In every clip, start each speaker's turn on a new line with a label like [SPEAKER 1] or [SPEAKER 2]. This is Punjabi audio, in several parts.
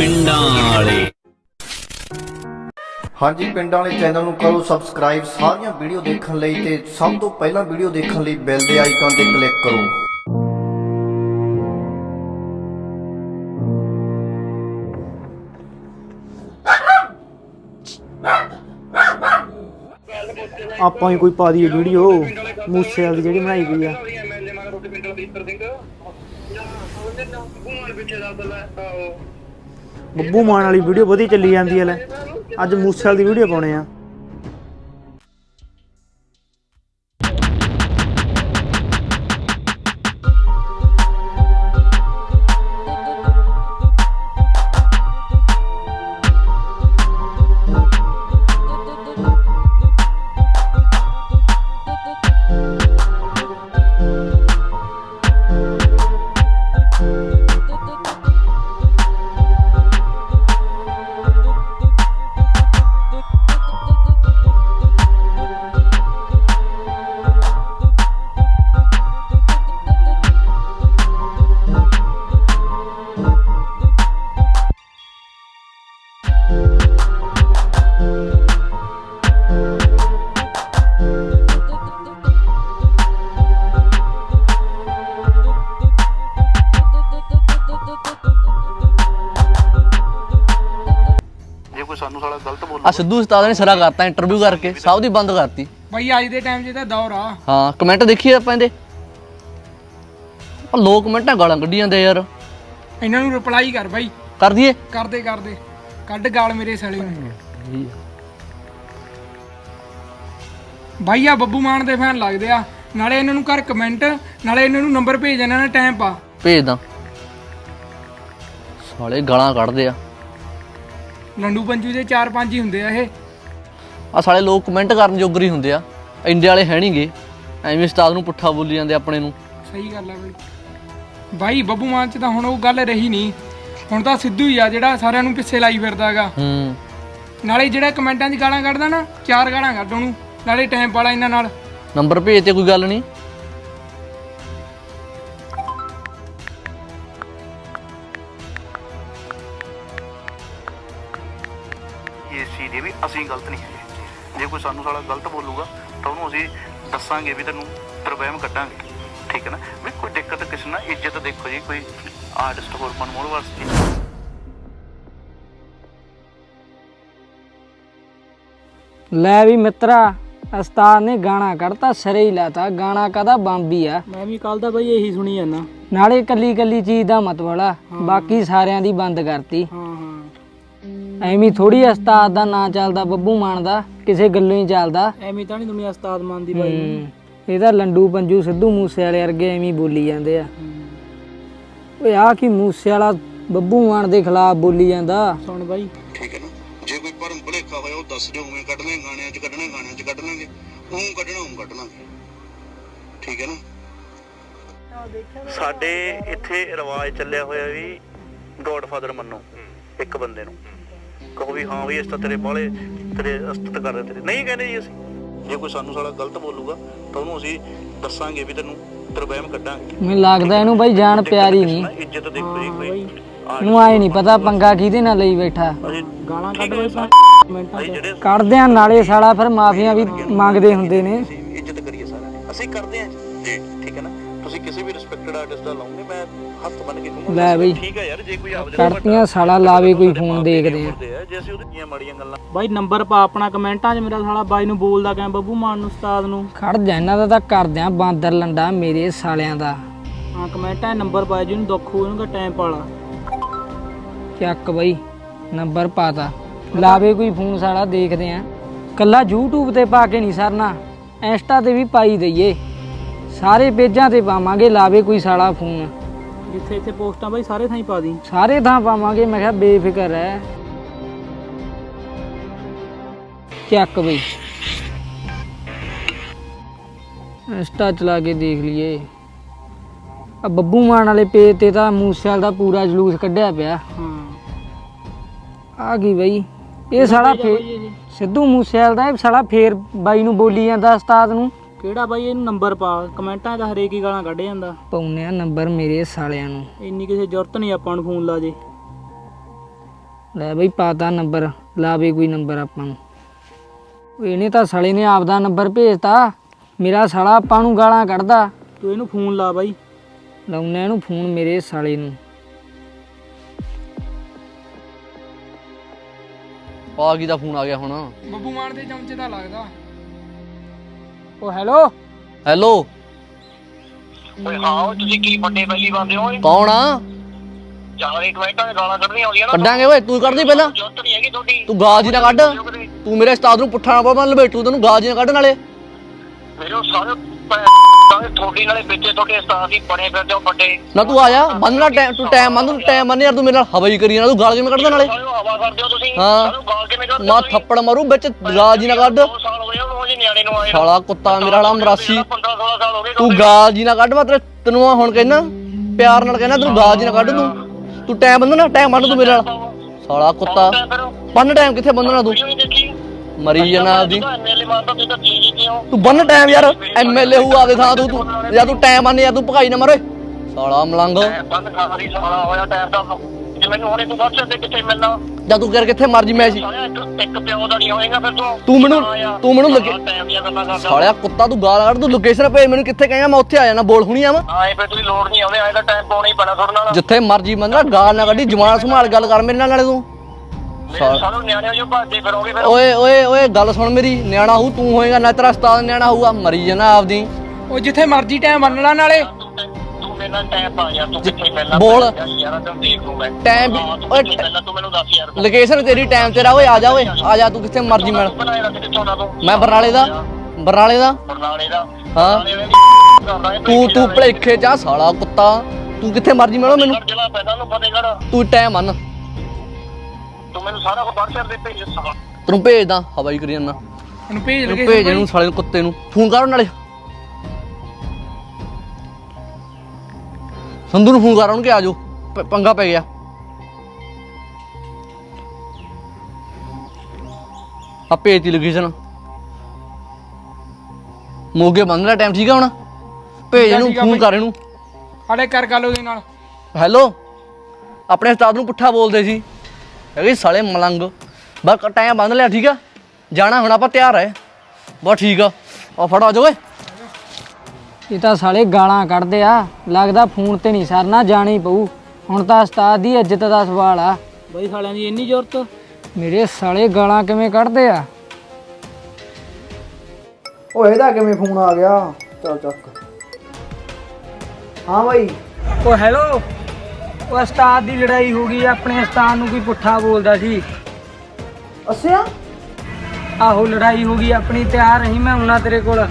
[SPEAKER 1] ਪਿੰਡਾਂ ਵਾਲੇ।
[SPEAKER 2] ਹਾਂਜੀ ਪਿੰਡਾਂ ਵਾਲੇ ਚੈਨਲ ਨੂੰ ਕਰੋ ਸਬਸਕ੍ਰਾਈਬ ਸਾਰੀਆਂ ਵੀਡੀਓ ਦੇਖਣ ਲਈ ਤੇ ਸਭ ਤੋਂ ਪਹਿਲਾਂ ਵੀਡੀਓ ਦੇਖਣ ਲਈ ਬੈਲ ਦੇ ਆਈਕਨ ਤੇ ਕਲਿੱਕ ਕਰੋ।
[SPEAKER 3] ਆਪਾਂ ਹੀ ਕੋਈ ਪਾ ਦਈਏ ਵੀਡੀਓ ਮੂਸੇ ਵਾਲੀ ਜਿਹੜੀ ਬਣਾਈ ਗਈ ਆ। ਬੱਬੂ ਮਾਨ ਵਾਲੀ ਵੀਡੀਓ ਵਧੀਆ ਚੱਲੀ ਜਾਂਦੀ ਹੈ ਲੈ। ਅੱਜ ਮੂਸੇ ਵਾਲੀ ਦੀ ਵੀਡੀਓ ਪਾਉਣੇ ਆ।
[SPEAKER 4] ਆ ਸਿੱਧੂ ਉਸਤਾਦ ਨੇ ਸਿਰਾ ਕਰਤਾ ਇੰਟਰਵਿਊ ਕਰਕੇ ਸਭ ਦੀ ਬੰਦ ਕਰਤੀ।
[SPEAKER 5] ਬਈ ਅੱਜ ਦੇ ਟਾਈਮ 'ਚ ਤਾਂ ਦੌਰ ਆ।
[SPEAKER 4] ਹਾਂ ਕਮੈਂਟ ਦੇਖੀਏ ਆਪਾਂ ਇਹਦੇ। ਆ ਲੋਕ ਕਮੈਂਟਾਂ ਗਾਲਾਂ ਕੱਢੀ ਜਾਂਦੇ ਯਾਰ।
[SPEAKER 5] ਇਹਨਾਂ ਨੂੰ ਰਿਪਲਾਈ ਕਰ ਬਾਈ।
[SPEAKER 4] ਕਰ ਦਈਏ?
[SPEAKER 5] ਕਰਦੇ ਕਰਦੇ। ਕੱਢ ਗਾਲ ਮੇਰੇ ਸਾਲੇ ਨੂੰ। ਬਾਈ ਆ ਬੱਬੂ ਮਾਨ ਦੇ ਫੈਨ ਲੱਗਦੇ ਆ। ਨਾਲੇ ਇਹਨਾਂ ਨੂੰ ਕਰ ਕਮੈਂਟ ਨਾਲੇ ਇਹਨਾਂ ਨੂੰ ਨੰਬਰ ਭੇਜ ਇਹਨਾਂ ਨੇ ਟਾਈਮ ਪਾ।
[SPEAKER 4] ਭੇਜ ਦਾਂ। ਸਾਲੇ ਗਾਲਾਂ ਕੱਢਦੇ ਆ।
[SPEAKER 5] ਲੰਡੂ ਪੰਜੂ ਦੇ 4-5 ਹੀ ਹੁੰਦੇ ਆ ਇਹ।
[SPEAKER 4] ਆ ਸਾਲੇ ਲੋਕ ਕਮੈਂਟ ਕਰਨ ਜੋਗਰ ਹੀ ਹੁੰਦੇ ਆ। ਇੰਡੀਆ ਵਾਲੇ ਹੈ ਨਹੀਂਗੇ ਐਵੇਂ ਉਸਤਾਦ ਨੂੰ ਪੁੱਠਾ ਬੋਲੀ ਜਾਂਦੇ ਆਪਣੇ ਨੂੰ।
[SPEAKER 5] ਸਹੀ ਗੱਲ ਆ ਬਾਈ। ਬਾਈ ਬੱਬੂ ਮਾਨ 'ਚ ਤਾਂ ਹੁਣ ਉਹ ਗੱਲ ਰਹੀ ਨਹੀਂ। ਹੁਣ ਤਾਂ ਸਿੱਧੂ ਹੀ ਆ ਜਿਹੜਾ ਸਾਰਿਆਂ ਨੂੰ ਪਿੱਛੇ ਲਾਈ ਫਿਰਦਾਗਾ
[SPEAKER 4] ਹੂੰ।
[SPEAKER 5] ਨਾਲੇ ਜਿਹੜਾ ਕਮੈਂਟਾਂ 'ਚ ਗਾਲਾਂ ਕੱਢਦਾ ਨਾ ਚਾਰ ਗਾਲਾਂ ਕੱਢ ਉਹਨੂੰ। ਨਾਲੇ ਟਾਈਮ ਪਾਲਾ ਇਹਨਾਂ ਨਾਲ।
[SPEAKER 4] ਨੰਬਰ ਭੇਜ ਤੇ ਕੋਈ ਗੱਲ ਨਹੀਂ।
[SPEAKER 6] ਕੋਈ ਸਾਨੂੰ ਸਾਲਾ ਗਲਤ ਬੋਲੂਗਾ ਤਾਂ ਉਹਨੂੰ ਅਸੀਂ ਦੱਸਾਂਗੇ ਵੀ ਤੈਨੂੰ ਤਰਵਹਿਮ ਕੱਢਾਂਗੇ। ਠੀਕ ਹੈ ਨਾ? ਵੀ ਕੋਈ ਦਿੱਕਤ ਕਿਸੇ ਨਾਲ ਇੱਜ਼ਤ ਦੇਖੋ ਜੀ ਕੋਈ ਆਰਟਿਸਟ ਹੋਰ ਮਨਮੋਹਨ ਵਾਸਤੇ।
[SPEAKER 7] ਲੈ ਵੀ ਮਿੱਤਰਾ ਉਸਤਾਦ ਨੇ ਗਾਣਾ ਕੱਢਤਾ ਸਿਰੇ ਹੀ ਲਾਤਾ। ਗਾਣਾ ਕਦਾ ਬੰਬੀ ਆ।
[SPEAKER 3] ਮੈਂ ਵੀ ਕੱਲ ਦਾ ਬਈ ਇਹੀ ਸੁਣੀ ਜਾਂਦਾ।
[SPEAKER 7] ਨਾਲੇ ਕੱਲੀ ਕੱਲੀ ਚੀਜ਼ ਦਾ ਆ। ਬਾਕੀ ਸਾਰਿਆਂ ਦੀ ਬੰਦ ਕਰਤੀ।
[SPEAKER 3] ਹਾਂ ਹਾਂ।
[SPEAKER 7] ਐਵੇਂ ਥੋੜੀ ਉਸਤਾਦ ਦਾ ਨਾਂ ਚੱਲਦਾ ਬੱਬੂ ਮਾਨ ਦਾ ਕਿਸੇ ਗੱਲੋਂ ਹੀ ਚੱਲਦਾ।
[SPEAKER 3] ਐਵੇਂ ਤਾਂ ਨਹੀਂ ਦੁਨੀਆ ਉਸਤਾਦ ਮੰਨਦੀ
[SPEAKER 7] ਹੂੰ। ਇਹਦਾ ਲੰਡੂ ਪੰਜੂ ਸਿੱਧੂ ਮੂਸੇ ਵਾਲੇ ਵਰਗੇ ਐਵੇਂ ਬੋਲੀ ਜਾਂਦੇ ਆ। ਓਏ ਆ ਕੀ ਮੂਸੇ ਵਾਲਾ ਬੱਬੂ ਮਾਨ ਦੇ ਖਿਲਾਫ ਬੋਲੀ ਜਾਂਦਾ।
[SPEAKER 3] ਸੁਣ ਬਾਈ।
[SPEAKER 6] ਠੀਕ ਹੈ ਨਾ ਜੇ ਕੋਈ ਭਰਮ ਭੁਲੇਖਾ ਹੋਇਆ ਉਹ ਦੱਸ ਦਿਓ ਉਵੇਂ ਕੱਢਣੇ ਗਾਣਿਆਂ 'ਚ ਕੱਢਣੇ ਗਾਣਿਆਂ 'ਚ ਕੱਢ ਲਾਂਗੇ। ਉਹ ਕੱਢਣਾ ਉਹ ਕੱਢ ਲਾਂਗੇ। ਠੀਕ ਹੈ ਨਾ? ਸਾਡੇ ਇੱਥੇ ਰਿਵਾਜ ਚੱਲਿਆ ਹੋਇਆ ਵੀ ਗੋਡਫਾਦਰ ਮੰਨੋ ਇੱਕ ਬੰਦੇ ਨੂੰ। ਕਹੋ ਵੀ ਹਾਂ ਵੀ ਇਸ ਤਾਂ ਤੇਰੇ ਬਾਲੇ ਤੇਰੇ ਅਸਤਤ ਕਰਦੇ ਤੇਰੇ। ਨਹੀਂ ਕਹਿੰਦੇ ਜੀ ਅਸੀਂ। ਜੇ ਕੋਈ ਸਾਨੂੰ ਸਾਲਾ ਗਲਤ ਬੋਲੂਗਾ ਤਾਂ ਉਹਨੂੰ ਅਸੀਂ ਦੱਸਾਂਗੇ ਵੀ ਤੈਨੂੰ ਤਰਵਹਿਮ ਕੱਢਾਂਗੇ।
[SPEAKER 7] ਮੈਨੂੰ ਲੱਗਦਾ ਇਹਨੂੰ ਬਾਈ ਜਾਨ ਪਿਆਰੀ ਨਹੀਂ।
[SPEAKER 6] ਨਾ ਇੱਜ਼ਤ ਦੇਖੋ ਜੀ ਕੋਈ
[SPEAKER 7] ਇਹਨੂੰ ਆਏ ਨਹੀਂ ਪਤਾ ਪੰਗਾ ਕਿਹਦੇ ਨਾਲ ਲਈ ਬੈਠਾ।
[SPEAKER 6] ਅਸੀਂ
[SPEAKER 3] ਗਾਲਾਂ ਕੱਢ
[SPEAKER 6] ਅਸੀਂ
[SPEAKER 7] ਕੱਢਦੇ ਆ ਨਾਲੇ ਸਾਲਾ ਫਿਰ ਮਾਫੀਆਂ ਵੀ ਮੰਗਦੇ ਹੁੰਦੇ ਨੇ।
[SPEAKER 6] ਅਸੀਂ ਇੱਜ਼ਤ ਕਰੀਏ ਸਾਰਿਆਂ ਦੀ। ਅਸੀਂ ਕਰਦੇ ਹਾਂ ਜੀ। ਠੀਕ ਹੈ ਨਾ? ਤੁਸੀਂ ਕਿਸੇ ਵੀ ਰਿਸਪੈਕਟਡ ਆਰਟਿਸਟ ਦਾ ਲਾਉਂਗੇ ਮੈਂ ਹੱਥ ਬੰਨ ਕੇ ਕਹੂੰਗਾ
[SPEAKER 7] ਲੈ ਬਈ।
[SPEAKER 6] ਠੀਕ ਹੈ ਯਾਰ ਜੇ ਕੋਈ ਆਪਦੇ
[SPEAKER 7] ਕਰਤੀਆਂ ਸਾਲਾ ਲਾਵੇ ਕੋਈ ਫੋਨ ਦੇਖਦੇ ਆ।
[SPEAKER 6] ਹੁੰਦੇ ਆ ਜੇ ਅਸੀਂ ਉਹਦੀਆਂ ਮਾੜੀਆਂ ਗੱਲਾਂ
[SPEAKER 3] ਬਾਈ ਨੰਬਰ ਪਾ ਆਪਣਾ ਕਮੈਂਟਾਂ 'ਚ ਮੇਰਾ ਸਾਲਾ ਬਾਈ ਨੂੰ ਬੋਲਦਾ ਕਿਵੇਂ ਬੱਬੂ ਮਾਨ ਨੂੰ ਉਸਤਾਦ ਨੂੰ।
[SPEAKER 7] ਖੜ ਜਾ ਇਹਨਾਂ ਦਾ ਤਾਂ ਕਰਦੇ ਆ ਬਾਂਦਰ ਲੰਡਾ ਮੇਰੇ ਸਾਲਿਆਂ ਦਾ।
[SPEAKER 3] ਹਾਂ ਕਮੈਂਟਾਂ 'ਚ ਨੰਬਰ ਪਾਇਆ ਜਿਹਨੂੰ ਦੁੱਖ ਹੋਊ ਉਹਨੂੰ ਟਾਈਮ ਪਾਲਾ।
[SPEAKER 7] ਚੱਕ ਬਈ ਨੰਬਰ ਪਾਤਾ। ਲਾਵੇ ਕੋਈ ਫੋਨ ਸਾਲਾ ਦੇਖਦੇ ਆ। ਕੱਲਾ YouTube ਤੇ ਪਾ ਕੇ ਨਹੀਂ ਸਰਨਾ ਇੰਸਟਾ ਤੇ ਵੀ ਪਾਈ ਦਈਏ। ਸਾਰੇ ਪੇਜਾਂ ਤੇ ਪਾਵਾਂਗੇ ਲਾਵੇ ਕੋਈ ਸਾਲਾ ਫੋਨ।
[SPEAKER 3] ਜਿੱਥੇ ਇੱਥੇ ਪੋਸਟਾਂ ਬਾਈ ਸਾਰੇ ਥਾਂ ਹੀ ਪਾ ਦੀ।
[SPEAKER 7] ਸਾਰੇ ਥਾਂ ਪਾਵਾਂਗੇ ਮੈਂ ਕਿਹਾ ਬੇਫਿਕਰ ਹੈ ਚੱਕ ਬਈ। ਇੰਸਟਾ ਚਲਾ ਕੇ ਦੇਖ ਲਈਏ। ਆ ਬੱਬੂ ਮਾਨ ਵਾਲੇ ਪੇਜ ਤੇ ਤਾਂ ਮੂਸੇਵਾਲ ਦਾ ਪੂਰਾ ਜਲੂਸ ਕੱਢਿਆ ਪਿਆ।
[SPEAKER 3] ਹਾਂ।
[SPEAKER 7] ਆ ਗਈ ਬਈ? ਇਹ ਸਾਲਾ ਫੇਰ ਸਿੱਧੂ ਮੂਸੇਵਾਲ ਦਾ ਇਹ ਸਾਲਾ ਫੇਰ ਬਾਈ ਨੂੰ ਬੋਲੀ ਜਾਂਦਾ ਉਸਤਾਦ ਨੂੰ।
[SPEAKER 3] ਕਿਹੜਾ ਬਾਈ? ਇਹਨੂੰ ਨੰਬਰ ਪਾ ਕਮੈਂਟਾਂ 'ਚ ਹਰੇਕ ਹੀ ਗਾਲਾਂ ਕੱਢ ਜਾਂਦਾ।
[SPEAKER 7] ਪਾਉਨੇ ਆ ਨੰਬਰ ਮੇਰੇ ਸਾਲਿਆਂ ਨੂੰ।
[SPEAKER 3] ਇੰਨੀ ਕਿਸੇ ਜ਼ਰੂਰਤ ਨਹੀਂ ਆਪਾਂ ਨੂੰ ਫੋਨ ਲਾ ਜੇ।
[SPEAKER 7] ਲੈ ਬਈ ਪਾਤਾ ਨੰਬਰ ਲਾਵੇ ਕੋਈ ਨੰਬਰ ਆਪਾਂ ਨੂੰ। ਉਹ ਇਹਨੇ ਤਾਂ ਸਾਲੇ ਨੇ ਆਪਦਾ ਨੰਬਰ ਭੇਜਤਾ। ਮੇਰਾ ਸਾਲਾ ਆਪਾਂ ਨੂੰ ਗਾਲਾਂ ਕੱਢਦਾ।
[SPEAKER 3] ਤੂੰ ਇਹਨੂੰ ਫੋਨ ਲਾ ਬਾਈ।
[SPEAKER 7] ਲਾਉਣਾ ਇਹਨੂੰ ਫੋਨ ਮੇਰੇ ਸਾਲੇ ਨੂੰ।
[SPEAKER 4] ਪਾਗੀ ਦਾ ਫੋਨ ਆ ਗਿਆ ਹੁਣ?
[SPEAKER 5] ਬੱਬੂ ਮਾਨ ਦੇ ਚਮਚੇ ਦਾ ਲੱਗਦਾ।
[SPEAKER 7] ਉਹ ਹੈਲੋ?
[SPEAKER 4] ਹੈਲੋ।
[SPEAKER 8] ਓਏ ਹਾਂ ਓਏ ਤੁਸੀਂ ਕੀ ਵੱਡੇ ਬੈਲੀ ਬੰਦੇ ਹੋ ਓਏ?
[SPEAKER 4] ਕੌਣ ਆ?
[SPEAKER 8] ਚਾਰ ਇੱਕ ਮਿੰਟਾਂ ਦੇ ਗਾਲਾਂ ਕੱਢਣੀਆਂ ਆਉਂਦੀਆਂ ਨਾ
[SPEAKER 4] ਕੱਢਾਂਗੇ ਓਏ ਤੂੰ ਕਰਦੀ ਪਹਿਲਾਂ।
[SPEAKER 8] ਜੁੱਤ ਨਹੀਂ ਹੈਗੀ ਤੁਹਾਡੀ।
[SPEAKER 4] ਤੂੰ ਗਾਲ ਜੀ ਨਾ ਕੱਢ। ਤੂੰ ਮੇਰੇ ਉਸਤਾਦ ਨੂੰ ਪੁੱਠਾ ਨਾ ਬੋਲ ਮੈਂ ਲਪੇਟੂ ਤੈਨੂੰ ਗਾਲ ਜੀ ਨਾ ਕੱਢ ਨਾਲੇ
[SPEAKER 8] ਮੇਰੇ ਉਹ ਸਾਰੇ ਸਾਰੇ ਤੁਹਾਡੀ ਨਾਲੇ ਵਿੱਚੇ ਤੁਹਾਡੇ ਉਸਤਾਦ ਹੀ ਬਣੇ ਫਿਰਦੇ ਹੋ ਵੱਡੇ।
[SPEAKER 4] ਨਾ ਤੂੰ ਆ ਜਾ ਬੰਨਣਾ ਟਾਈਮ ਤੂੰ ਟਾਈਮ ਬੰਨ ਤੂੰ ਟਾਈਮ ਬੰਨ ਯਾਰ ਤੂੰ ਮੇਰੇ ਨਾਲ ਹਵਾ ਹੀ ਕਰੀ ਜਾਣਾ ਤੂੰ ਗਾਲ ਕਿਵੇਂ ਕੱਢਦਾ ਨਾਲੇ।
[SPEAKER 8] ਸਾਰੇ ਹਵਾ ਕਰਦੇ ਹੋ ਤੁਸੀਂ।
[SPEAKER 4] ਹਾਂ।
[SPEAKER 8] ਗਾਲ ਕਿਵੇਂ ਕਰਦੇ
[SPEAKER 4] ਮਾ ਥੱਪੜ ਮਾਰੂ ਵਿੱਚ ਗਾਲ ਜੀ ਨਾ ਕੱਢ।
[SPEAKER 8] ਦੋ ਸਾਲ ਨਿਆਣੇ ਨੂੰ ਆਏ ਨੂੰ।
[SPEAKER 4] ਕੁੱਤਾ ਮੇਰਾ ਵਾਲਾ ਮਰਾਸੀ।
[SPEAKER 8] 15 16 ਸਾਲ ਹੋ ਗਏ
[SPEAKER 4] ਤੂੰ ਗਾਲ ਜੀ ਨਾ ਕੱਢ ਮੈਂ ਤੇਰੇ ਤੈਨੂੰ ਮੈਂ ਹੁਣ ਕਹਿਣਾ ਪਿਆਰ ਨਾਲ ਕਹਿਣਾ ਤੈਨੂੰ ਗਾਲ ਜੀ ਨਾ ਕੱਢ ਤੂੰ। ਤੂੰ ਟਾਈਮ ਬੰਨਣਾ ਟਾਈਮ ਬੰਨ ਤੂੰ ਮੇਰੇ ਨਾਲ। ਸਾਲਾ ਕੁੱਤਾ ਬੰਨ ਟਾਈਮ ਕਿੱਥੇ ਬੰਨਣਾ ਤੂੰ? ਮਰੀ ਜਾਣਾ
[SPEAKER 8] ਤੁਸੀਂ ਤਾਂ
[SPEAKER 4] ਤੂੰ ਬੰਨ ਟਾਈਮ ਯਾਰ ਐਮਐਲਏ ਹੂ ਆਪਦੇ ਥਾਂ ਤੂੰ ਤੂੰ। ਜਾਂ ਤੂੰ ਟਾਈਮ ਬੰਨ ਜਾਂ ਤੂੰ ਭਗਾਈ ਨਾ ਮਾਰੇ। ਸਾਲਾ ਮਲੰਗ।
[SPEAKER 8] ਬੰਦ ਖਾਰੀ ਸਾਲਾ ਹੋਇਆ ਟਾਈਮ ਦਾ ਜੇ ਮੈਨੂੰ ਹੁਣੇ ਤੂੰ WhatsApp ਤੇ ਕਿੱਥੇ ਮਿਲਣਾ।
[SPEAKER 4] ਜਾਂ ਤੂੰ ਕਰ ਕਿੱਥੇ ਮਰਜ਼ੀ ਮੈਂ ਸੀ।
[SPEAKER 8] ਸਾਲਿਆ ਇੱਕ ਇੱਕ ਪਿਓ ਦਾ ਨਹੀਂ ਹੋਏਗਾ ਫਿਰ ਤੂੰ।
[SPEAKER 4] ਤੂੰ ਮੈਨੂੰ ਤੂੰ ਮੈਨੂੰ ਲੱਗੇ
[SPEAKER 8] ਟਾਈਮ ਦੀਆਂ ਗੱਲਾਂ ਕਰਦਾ।
[SPEAKER 4] ਸਾਲਿਆ ਕੁੱਤਾ ਤੂੰ ਗਾਲ ਕੱਢ ਤੂੰ ਲੋਕੇਸ਼ਨ ਭੇਜ ਮੈਨੂੰ ਕਿੱਥੇ ਕਹੇਗਾ ਮੈਂ ਉੱਥੇ ਆ ਜਾਣਾ ਬੋਲ ਹੁਣੀ ਆਵਾਂ।
[SPEAKER 8] ਆਏ ਫਿਰ ਤੁਸੀਂ ਲੋੜ ਨਹੀਂ ਆਉਂਦੇ ਆਏ ਤਾਂ ਟਾਈਮ ਪਾਉਣਾ ਹੀ ਪੈਣਾ ਤੁਹਾਡੇ ਨਾਲ।
[SPEAKER 4] ਜਿੱਥੇ ਮਰਜ਼ੀ ਬੰਦਾ ਗਾਲ ਨਾ ਕੱਢੀ ਜਮਾਨ ਸੰਭਾਲ ਗੱਲ ਕਰ ਮੇਰੇ ਨਾਲ ਨਾਲੇ ਤੂੰ।
[SPEAKER 8] ਮੇਰੇ ਸਾਰੇ ਨਿਆਣੇ ਜੋ ਭੱਜਦੇ ਫਿਰੋਗੇ ਫਿਰ।
[SPEAKER 4] ਓਏ ਓਏ ਓਏ ਗੱਲ ਸੁਣ ਮੇਰੀ ਨਿਆਣਾ ਹੂ ਤੂੰ ਹੋਏਗਾ ਨਾ ਤੇਰਾ ਉਸਤਾਦ ਨਿਆਣਾ ਹੋਊਗਾ ਮਰੀ ਜਾਣਾ ਆਪਦੀ।
[SPEAKER 5] ਉਹ ਜਿੱਥੇ ਮਰਜ਼ੀ ਟਾਈਮ ਬੰਨ ਲਾ ਨਾਲੇ।
[SPEAKER 8] ਤੂੰ ਤੇ- ਤੂੰ ਮੇਰੇ ਨਾਲ ਟਾਈਮ ਪਾ ਯਾਰ ਤੂੰ ਕਿੱਥੇ ਮਿਲਣਾ
[SPEAKER 4] ਬੋਲ।
[SPEAKER 8] ਯਾਰ ਤੈਨੂੰ ਦੇਖ ਲੂ ਮੈਂ।
[SPEAKER 4] ਟਾਈਮ
[SPEAKER 8] ਹਾਂ, ਤੂੰ
[SPEAKER 4] ਓਏ
[SPEAKER 8] ਕਿੱਥੇ ਮਿਲਣਾ ਤੂੰ ਮੈਨੂੰ ਦੱਸ ਯਾਰ।
[SPEAKER 4] ਲੋਕੇਸ਼ਨ ਤੇਰੀ ਟਾਈਮ ਤੇਰਾ ਓਏ ਆ ਜਾ ਓਏ ਆ ਜਾ ਤੂੰ ਕਿੱਥੇ ਮਰਜ਼ੀ ਮਿਲ ਮੈਂ ਬਰਨਾਲੇ ਦਾ। ਬਰਨਾਲੇ ਦਾ।
[SPEAKER 8] ਬਰਨਾਲੇ ਦਾ।
[SPEAKER 4] ਹਾਂ।
[SPEAKER 8] ਬਰਨਾਲੇ ਦਾ ਕਰਦਾ ਇਹ
[SPEAKER 4] ਤੂੰ ਤੂੰ ਭਲੇਖੇ ਜਾ ਸਾਲਾ ਕੁੱਤਾ। ਤੂੰ ਕਿੱਥੇ ਮਰਜ਼ੀ ਮਿਲੋ ਮੈਨੂੰ। ਤੂੰ ਟਾਈਮ ਮੰਨ।
[SPEAKER 8] ਤੂੰ ਮੈਨੂੰ ਸਾਰਾ ਕੁਝ WhatsApp ਦੇ ਭੇਜ ਸਾਲਾ।
[SPEAKER 4] ਤੈਨੂੰ ਭੇਜਦਾ ਹਵਾਈ ਕਰੀ ਜਾਨਾ
[SPEAKER 5] ਉਹਨੂੰ ਭੇਜ ਲਗੇ
[SPEAKER 4] ਭੇਜ ਇਹਨੂੰ ਸਾਲੇ ਨੂੰ ਕੁੱਤੇ ਨੂੰ। ਫੋਨ ਕਰ ਨਾਲੇ। ਸੰਧੂ ਨੂੰ ਫੋਨ ਕਰ ਉਹਨੂੰ ਕਿ ਆ ਜਾਓ। ਪ- ਪੰਗਾ ਪੈ ਗਿਆ। ਆ ਭੇਜਤੀ ਲੋਕੇਸ਼ਨ। ਮੋਗੇ ਬੰਦ ਦਾ ਟਾਈਮ ਠੀਕ ਆ ਹੁਣ? ਭੇਜ ਇਹਨੂੰ
[SPEAKER 5] ਠੀਕ ਆ
[SPEAKER 4] ਫੋਨ। ਕਰ ਇਹਨੂੰ।
[SPEAKER 5] ਹਾਲੇ ਕਰ ਗੱਲ ਉਹਦੇ ਨਾਲ।
[SPEAKER 4] ਹੈਲੋ? ਆਪਣੇ ਉਸਤਾਦ ਨੂੰ ਪੁੱਠਾ ਬੋਲਦੇ ਸੀ। ਹੈਗੇ ਸਾਲੇ ਮਲੰਗ। ਬਸ ਟਾਈਮ ਬੰਦ ਲਿਆ ਠੀਕ ਆ? ਜਾਣਾ ਹੁਣ ਆਪਾਂ ਤਿਆਰ ਹੈ ਬਸ ਠੀਕ ਆ। ਆ ਫੜੋ ਆ ਜਾਓ ਓਏ।
[SPEAKER 7] ਇਹ ਤਾਂ ਸਾਲੇ ਗਾਲਾਂ ਕੱਢਦੇ ਆ। ਲੱਗਦਾ ਫੋਨ ਤੇ ਨਹੀਂ ਸਰਨਾ ਜਾਣਾ ਪਊ। ਹੁਣ ਤਾਂ ਉਸਤਾਦ ਦੀ ਇੱਜ਼ਤ ਦਾ ਸਵਾਲ ਆ।
[SPEAKER 3] ਬਾਈ ਸਾਲਿਆਂ ਦੀ ਇੰਨੀ ਜ਼ਰੂਰਤ?
[SPEAKER 7] ਮੇਰੇ ਸਾਲੇ ਗਾਲਾਂ ਕਿਵੇਂ ਕੱਢਦੇ ਆ?
[SPEAKER 3] ਓ ਇਹਦਾ ਕਿਵੇਂ ਫੋਨ ਆ ਗਿਆ? ਚੱਲ ਚੱਕ। ਹਾਂ ਬਾਈ।
[SPEAKER 7] ਉਹ ਹੈਲੋ ਉਹ ਉਸਤਾਦ ਦੀ ਲੜਾਈ ਹੋ ਗਈ ਆਪਣੇ ਉਸਤਾਦ ਨੂੰ ਕੋਈ ਪੁੱਠਾ ਬੋਲਦਾ ਸੀ।
[SPEAKER 3] ਅੱਛਾ?
[SPEAKER 7] ਆਹੋ ਲੜਾਈ ਹੋ ਗਈ ਆਪਣੀ ਤਿਆਰ ਰਹੀ ਮੈਂ ਹੁਣਾ ਤੇਰੇ ਕੋਲ।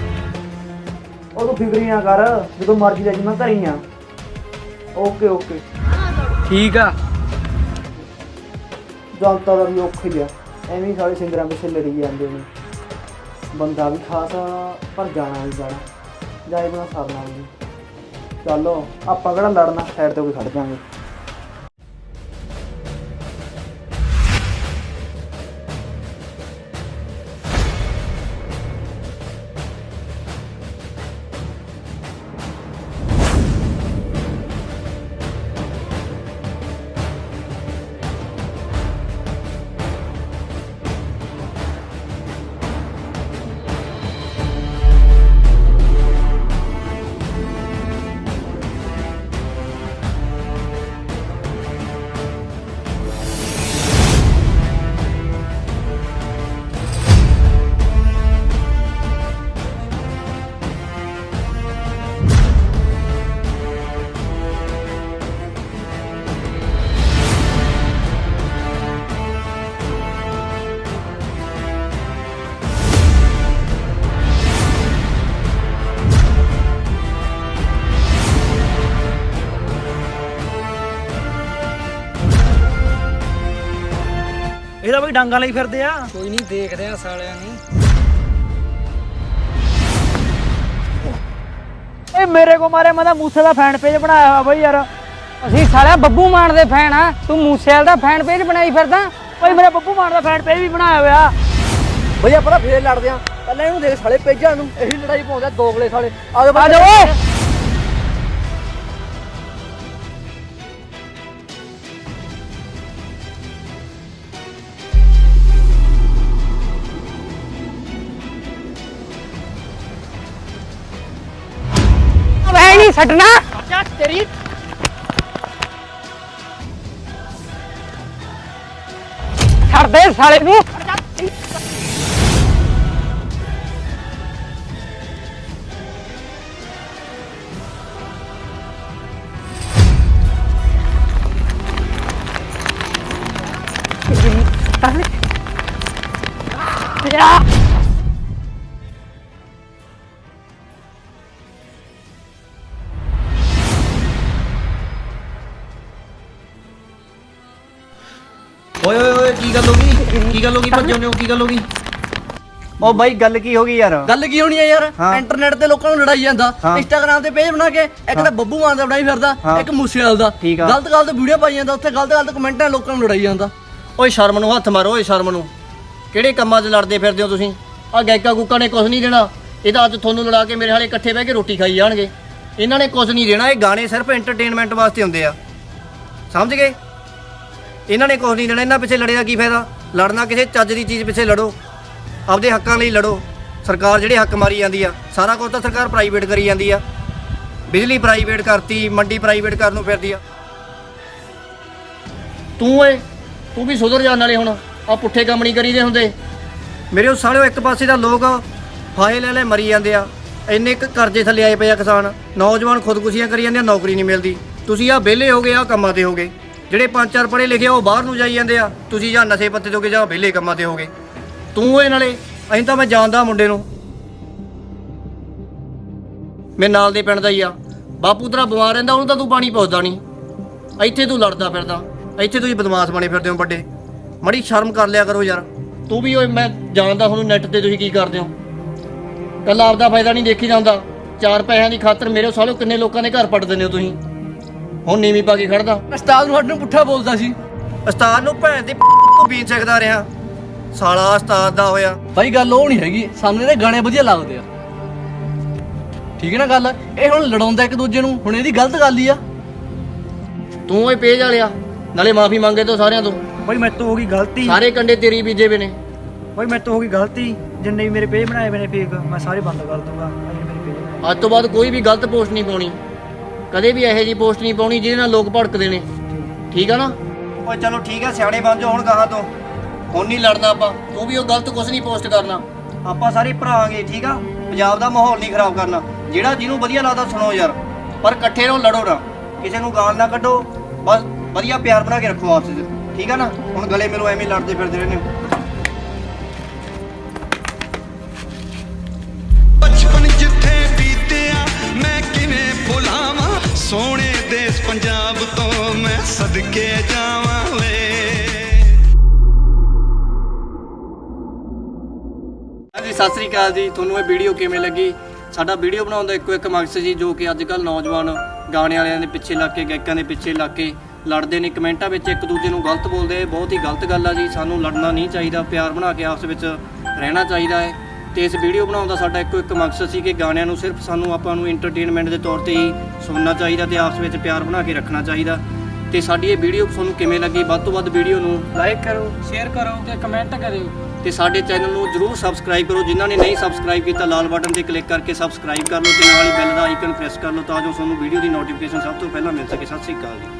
[SPEAKER 3] ਉਹ ਤੂੰ ਫਿਕਰੀ ਨਾ ਕਰ ਜਦੋਂ ਮਰਜ਼ੀ ਲੈ ਜੀ ਮੈਂ ਘਰੇ ਹੀ ਆ। ਓਕੇ ਓਕੇ
[SPEAKER 7] ਠੀਕ ਆ।
[SPEAKER 3] ਜਨਤਾ ਦਾ ਵੀ ਔਖਾ ਹੀ ਆ। ਐਵੇਂ ਹੀ ਸਾਰੇ ਸਿੰਗਰਾਂ ਪਿੱਛੇ ਲੜੀ ਜਾਂਦੇ ਨੇ। ਬੰਦਾ ਵੀ ਖਾਸ ਆ, ਪਰ ਜਾਣਾ ਵੀ ਜਾਣਾ। ਜਾਏ ਬਣਾ ਸਰਨਾ ਵੀ। ਚੱਲੋ ਆਪਾਂ ਕਿਹੜਾ ਲੜਨਾ? ਸਾਈਡ ਤੇ ਕੋਈ ਖੜ ਜਾਾਂਗੇ ਬਈ ਡਾਂਗਾ ਲਈ ਫਿਰਦੇ ਆ।
[SPEAKER 7] ਕੋਈ ਨਹੀਂ ਦੇਖਦੇ ਆ ਸਾਲਿਆਂ ਨੂੰ।
[SPEAKER 3] ਏ ਮੇਰੇ ਕੋ ਮਾਰੇ ਮੈਂ ਤਾਂ ਮੂਸੇ ਦਾ ਫੈਨ ਪੇਜ ਬਣਾਇਆ ਹੋਇਆ ਬਈ ਯਾਰ।
[SPEAKER 7] ਅਸੀਂ ਸਾਲਿਆ ਬੱਬੂ ਮਾਨ ਦੇ ਫੈਨ ਆ। ਤੂੰ ਮੂਸੇਵਾਲ ਦਾ ਫੈਨ ਪੇਜ ਬਣਾਈ ਫਿਰਦਾ।
[SPEAKER 3] ਓਏ ਮੇਰੇ ਬੱਬੂ ਮਾਨ ਦਾ ਫੈਨ ਪੇਜ ਵੀ ਬਣਾਇਆ ਹੋਇਆ।
[SPEAKER 4] ਬਈ ਆਪਾਂ ਤਾਂ ਫੇਰ ਲੜਦੇ ਆ। ਪਹਿਲਾਂ ਇਹਨੂੰ ਦੇਖ ਸਾਲੇ ਪੇਜਾਂ ਨੂੰ। ਇਹੀ ਲੜਾਈ ਪਾਉਂਦਾ ਦੋਗਲੇ ਸਾਲੇ। ਆ ਜਾਓ
[SPEAKER 7] ਆ ਜਾਓ ਓਏ। ਛੱਡਣਾ ਅੱਛਾ ਤੇਰੀ ਛੱਡ ਦੇ ਸਾਲੇ ਨੂੰ
[SPEAKER 2] ਕੀ ਗੱਲ ਹੋ ਗਈ? ਕੀ ਗੱਲ ਹੋ ਗਈ ਭੱਜੇ ਹੋ? ਕੀ ਗੱਲ ਹੋ ਗਈ? ਉਹ ਬਾਈ ਗੱਲ ਕੀ ਹੋ ਗਈ ਯਾਰ?
[SPEAKER 4] ਗੱਲ ਕੀ ਹੋਣੀ ਹੈ ਯਾਰ?
[SPEAKER 2] ਹਾਂ।
[SPEAKER 4] ਇੰਟਰਨੈਟ ਤੇ ਲੋਕਾਂ ਨੂੰ ਲੜਾਈ ਜਾਂਦਾ।
[SPEAKER 2] ਹਾਂ।
[SPEAKER 4] ਇੰਸਟਾਗ੍ਰਾਮ ਤੇ ਪੇਜ ਬਣਾ ਕੇ ਇੱਕ ਤਾਂ ਬੱਬੂ ਮਾਨ ਦਾ ਬਣਾਈ ਫਿਰਦਾ
[SPEAKER 2] ਹਾਂ।
[SPEAKER 4] ਇੱਕ ਮੂਸੇਵਾਲ ਦਾ।
[SPEAKER 2] ਠੀਕ ਆ।
[SPEAKER 4] ਗਲਤ ਗਲਤ ਵੀਡੀਓ ਪਾਈ ਜਾਂਦਾ ਉੱਥੇ ਗਲਤ ਗਲਤ ਕਮੈਂਟਾਂ ਲੋਕਾਂ ਨੂੰ ਲੜਾਈ ਜਾਂਦਾ।
[SPEAKER 2] ਓਏ ਸ਼ਰਮ ਨੂੰ ਹੱਥ ਮਾਰੋ ਓਏ ਸ਼ਰਮ ਨੂੰ। ਕਿਹੜੇ ਕੰਮਾਂ 'ਚ ਲੜਦੇ ਫਿਰਦੇ ਹੋ ਤੁਸੀਂ? ਆ ਗੈਕਾ ਗੁੱਕਾ ਨੇ ਕੁਝ ਨਹੀਂ ਦੇਣਾ। ਇਹ ਤਾਂ ਅੱਜ ਤੁਹਾਨੂੰ ਲੜਾ ਕੇ ਮੇਰੇ ਹਾਲੇ ਇਕੱਠੇ ਬਹਿ ਕੇ ਰੋਟੀ ਖਾਈ ਜਾਣਗੇ। ਇਹਨਾਂ ਨੇ ਕੁਝ ਨਹੀਂ ਦੇਣਾ ਇਹ ਗਾਣੇ ਸਿਰਫ ਐਂਟਰਟੇਨਮੈਂਟ ਵਾਸਤੇ ਹੁੰਦੇ ਆ। ਸਮਝ ਗਏ? ਇਹਨਾਂ ਨੇ ਕੁਝ ਨਹੀਂ ਦੇਣਾ ਇਹਨਾਂ ਪਿੱਛੇ ਲੜੇ ਦਾ ਕੀ ਫਾਇਦਾ? ਲੜਨਾ ਕਿਸੇ ਚੱਜ ਦੀ ਚੀਜ਼ ਪਿੱਛੇ ਲੜੋ। ਆਪਦੇ ਹੱਕਾਂ ਲਈ ਲੜੋ। ਸਰਕਾਰ ਜਿਹੜੇ ਹੱਕ ਮਾਰੀ ਜਾਂਦੀ ਆ ਸਾਰਾ ਕੁਝ ਤਾਂ ਸਰਕਾਰ ਪ੍ਰਾਈਵੇਟ ਕਰੀ ਜਾਂਦੀ ਆ। ਬਿਜਲੀ ਪ੍ਰਾਈਵੇਟ ਕਰਤੀ ਮੰਡੀ ਪ੍ਰਾਈਵੇਟ ਕਰਨ ਨੂੰ ਫਿਰਦੀ ਆ। ਤੂੰ ਓਏ ਤੂੰ ਵੀ ਸੁਧਰ ਜਾਣ ਵਾਲੇ ਹੁਣ। ਆ ਪੁੱਠੇ ਕੰਮ ਨਹੀਂ ਕਰੀਦੇ ਹੁੰਦੇ। ਮੇਰੇ ਉਹ ਸਾਲਿਓ ਇੱਕ ਪਾਸੇ ਦਾ ਲੋਕ ਫਾਇਲ ਲੈ ਲੈ ਮਰੀ ਜਾਂਦੇ ਆ। ਇੰਨੇ ਕੁ ਕਰਜ਼ੇ ਥੱਲੇ ਆਏ ਪਏ ਆ ਕਿਸਾਨ। ਨੌਜਵਾਨ ਖੁਦਕੁਸ਼ੀਆਂ ਕਰੀ ਜਾਂਦੇ ਆ ਨੌਕਰੀ ਨਹੀਂ ਮਿਲਦੀ। ਤੁਸੀਂ ਆ ਵਿਹਲੇ ਹੋਗੇ ਆ ਕੰਮਾਂ ਤੇ ਹੋਗੇ। ਜਿਹੜੇ ਪੰਜ ਚਾਰ ਪੜ੍ਹੇ ਲਿਖੇ ਆ, ਉਹ ਬਾਹਰ ਨੂੰ ਜਾਈ ਜਾਂਦੇ ਆ। ਤੁਸੀਂ ਜਾਂ ਨਸ਼ੇ ਪੱਤੇ ਦੋਗੇ ਜਾਂ ਵਿਹਲੇ ਕੰਮਾਂ ਤੇ ਹੋਗੇ। ਤੂੰ ਓਏ ਨਾਲੇ, ਅਸੀਂ ਤਾਂ ਮੈਂ ਜਾਣਦਾ ਮੁੰਡੇ ਨੂੰ। ਮੇਰੇ ਨਾਲ ਦੇ ਪਿੰਡ ਦਾ ਹੀ ਆ। ਬਾਪੂ ਤੇਰਾ ਬਿਮਾਰ ਰਹਿੰਦਾ, ਉਹਨੂੰ ਤਾਂ ਤੂੰ ਪਾਣੀ ਪਹੁੰਚਦਾ ਨਹੀਂ। ਇੱਥੇ ਤੂੰ ਲੜਦਾ ਫਿਰਦਾ। ਇੱਥੇ ਤੁਸੀਂ ਬਦਮਾਸ਼ ਬਣੇ ਫਿਰਦੇ ਹੋ ਵੱਡੇ। ਮੜੀ ਸ਼ਰਮ ਕਰ ਲਿਆ ਕਰੋ ਯਾਰ। ਤੂੰ ਵੀ ਓਏ, ਮੈਂ ਜਾਣਦਾ ਤੁਹਾਨੂੰ ਨੈਟ ਤੇ ਤੁਸੀਂ ਕੀ ਕਰਦੇ ਹੋ। ਕੱਲਾ ਆਪਦਾ ਫਾਇਦਾ ਨਹੀਂ ਦੇਖੀ ਜਾਂਦਾ। ਚਾਰ ਪੈਸਿਆਂ ਦੀ ਖਾਤਰ ਮੇਰੇ ਸਾਲਿਓ ਕਿੰਨੇ ਲੋਕਾਂ ਦੇ ਘਰ ਪੱਟ ਦਿੰਦੇ ਹੋ ਤੁਸੀਂ। ਹੁਣ ਨੀਵੀਂ ਪਾ ਕੇ ਖੜਦਾ।
[SPEAKER 4] ਉਸਤਾਦ ਨੂੰ ਸਾਡੇ ਨੂੰ ਪੁੱਠਾ ਬੋਲਦਾ ਸੀ।
[SPEAKER 2] ਉਸਤਾਦ ਨੂੰ ਭੈਣ ਦੀ ਕੋ ਬੀਨ ਸਕਦਾ ਰਿਹਾ। ਸਾਲਾ ਉਸਤਾਦ ਦਾ ਹੋਇਆ।
[SPEAKER 4] ਭਾਈ ਗੱਲ ਉਹ ਨਹੀਂ ਹੈਗੀ। ਸਾਨੂੰ ਇਹਦੇ ਗਾਣੇ ਵਧੀਆ ਲੱਗਦੇ ਆ। ਠੀਕ ਹੈ ਨਾ ਗੱਲ? ਇਹ ਹੁਣ ਲੜਾਉਂਦਾ ਇੱਕ ਦੂਜੇ ਨੂੰ। ਹੁਣ ਇਹਦੀ ਗਲਤ ਗੱਲ ਹੀ ਆ।
[SPEAKER 2] ਤੂੰ ਓਏ ਪੇਜ ਵਾਲਿਆ। ਨਾਲੇ ਮਾਫੀ ਮੰਗੇ ਤੋਂ ਸਾਰਿਆਂ ਤੋਂ।
[SPEAKER 3] ਬਈ ਮੇਰੇ ਤੋਂ ਹੋ ਗਈ ਗਲਤੀ।
[SPEAKER 2] ਸਾਰੇ ਕੰਡੇ ਤੇਰੀ ਬੀਜੇ ਵੇ ਨੇ।
[SPEAKER 3] ਬਈ ਮੇਰੇ ਤੋਂ ਹੋ ਗਈ ਗਲਤੀ। ਜਿੰਨੇ ਵੀ ਮੇਰੇ ਪੇਜ ਬਣਾਏ ਹੋਏ ਨੇ ਫੇਕ ਮੈਂ ਸਾਰੇ ਬੰਦ ਕਰ ਦੂੰਗਾ। ਅਜੇ ਮੇਰੇ ਪੇਜ ਬਣਾਏ।
[SPEAKER 2] ਅੱਜ ਤੋਂ ਬਾਅਦ ਕੋਈ ਵੀ ਗਲਤ ਪੋਸਟ ਨਹੀਂ ਪਾਉਣੀ। ਕਦੇ ਵੀ ਇਹੋ ਜੀ ਪੋਸਟ ਨਹੀਂ ਪਾਉਣੀ ਜਿਹਦੇ ਨਾਲ ਲੋਕ ਭੜਕਦੇ ਨੇ। ਠੀਕ ਆ ਨਾ? ਓਏ ਚਲੋ ਠੀਕ ਆ ਸਿਆਣੇ ਬਣ ਜਾਓ ਹੁਣ ਕਹਾ ਤੋਂ। ਹੁਣ ਨਹੀਂ ਲੜਨਾ ਆਪਾਂ। ਤੂੰ ਵੀ ਉਹ ਗਲਤ ਕੁਝ ਨਹੀਂ ਪੋਸਟ ਕਰਨਾ। ਆਪਾਂ ਸਾਰੇ ਭਰਾਵਾਂਗੇ ਠੀਕ ਆ? ਪੰਜਾਬ ਦਾ ਮਾਹੌਲ ਨਹੀਂ ਖਰਾਬ ਕਰਨਾ। ਜਿਹੜਾ ਜਿਹਨੂੰ ਵਧੀਆ ਲੱਗਦਾ ਸੁਣੋ ਯਾਰ। ਪਰ ਇਕੱਠੇ ਰਹੋ ਲੜੋ ਨਾ। ਕਿਸੇ ਨੂੰ ਗਾਲ ਨਾ ਕੱਢੋ। ਬਸ ਵਧੀਆ ਪਿਆਰ ਬਣਾ ਕੇ ਰੱਖੋ ਆਪਸ ਵਿੱਚ। ਠੀਕ ਆ ਨਾ? ਹੁਣ ਗਲੇ ਮਿਲੋ ਐਵੇਂ ਲੜਦੇ ਫਿਰਦੇ ਰਹਿੰਦੇ ਹੋ।
[SPEAKER 1] ਸੋਹਣੇ ਦੇਸ ਪੰਜਾਬ ਤੋਂ ਮੈਂ ਸਦਕੇ ਜਾਵਾਂ ਵੇ।
[SPEAKER 2] ਹਾਂਜੀ, ਸਤਿ ਸ੍ਰੀ ਅਕਾਲ ਜੀ। ਤੁਹਾਨੂੰ ਇਹ ਵੀਡੀਓ ਕਿਵੇਂ ਲੱਗੀ? ਸਾਡਾ ਵੀਡੀਓ ਬਣਾਉਣ ਦਾ ਇੱਕੋ ਇੱਕ ਮਕਸਦ ਸੀ, ਜੋ ਕਿ ਅੱਜ ਕੱਲ ਨੌਜਵਾਨ ਗਾਣੇ ਵਾਲਿਆਂ ਦੇ ਪਿੱਛੇ ਲੱਗ ਕੇ, ਗਾਇਕਾਂ ਦੇ ਪਿੱਛੇ ਲੱਗ ਕੇ ਲੜਦੇ ਨੇ। ਕਮੈਂਟਾਂ ਵਿੱਚ ਇੱਕ ਦੂਜੇ ਨੂੰ ਗਲਤ ਬੋਲਦੇ ਬਹੁਤ ਹੀ ਗਲਤ ਗੱਲ ਆ ਜੀ। ਸਾਨੂੰ ਲੜਨਾ ਨਹੀਂ ਚਾਹੀਦਾ। ਪਿਆਰ ਬਣਾ ਕੇ ਆਪਸ ਵਿੱਚ ਰਹਿਣਾ ਚਾਹੀਦਾ ਹੈ। ਤੇ ਇਸ ਵੀਡੀਓ ਬਣਾਉਣ ਦਾ ਸਾਡਾ ਇੱਕੋ ਇੱਕ ਮਕਸਦ ਸੀ ਕਿ ਗਾਣਿਆਂ ਨੂੰ ਸਿਰਫ ਸਾਨੂੰ ਆਪਾਂ ਨੂੰ ਐਂਟਰਟੇਨਮੈਂਟ ਦੇ ਤੌਰ ਤੇ ਹੀ ਸੁਣਨਾ ਚਾਹੀਦਾ ਤੇ ਆਪਸ ਵਿੱਚ ਪਿਆਰ ਬਣਾ ਕੇ ਰੱਖਣਾ ਚਾਹੀਦਾ। ਤੇ ਸਾਡੀ ਇਹ ਵੀਡੀਓ ਤੁਹਾਨੂੰ ਕਿਵੇਂ ਲੱਗੀ? ਵੱਧ ਤੋਂ ਵੱਧ ਵੀਡੀਓ ਨੂੰ
[SPEAKER 3] ਲਾਈਕ ਕਰੋ
[SPEAKER 7] ਸ਼ੇਅਰ ਕਰੋ ਤੇ ਕਮੈਂਟ ਕਰਿਓ।
[SPEAKER 2] ਤੇ ਸਾਡੇ ਚੈਨਲ ਨੂੰ ਜਰੂਰ ਸਬਸਕ੍ਰਾਈਬ ਕਰੋ। ਜਿਨ੍ਹਾਂ ਨੇ ਨਹੀਂ ਸਬਸਕ੍ਰਾਈਬ ਕੀਤਾ, ਲਾਲ ਬਟਨ ਤੇ ਕਲਿੱਕ ਕਰਕੇ ਸਬਸਕ੍ਰਾਈਬ ਕਰ ਲਓ ਤੇ ਨਾਲ ਹੀ ਬੈਲ ਦਾ ਆਈਕਨ ਪ੍ਰੈਸ ਕਰ ਲਓ ਤਾਂ ਜੋ ਤੁਹਾਨੂੰ ਵੀਡੀਓ ਦੀ ਨੋਟੀਫਿਕੇਸ਼ਨ ਸਭ ਤੋਂ ਪਹਿਲਾਂ ਮਿਲ ਸਕੇ। ਸਤਿ ਸ੍ਰੀ ਅਕਾਲ ਜੀ।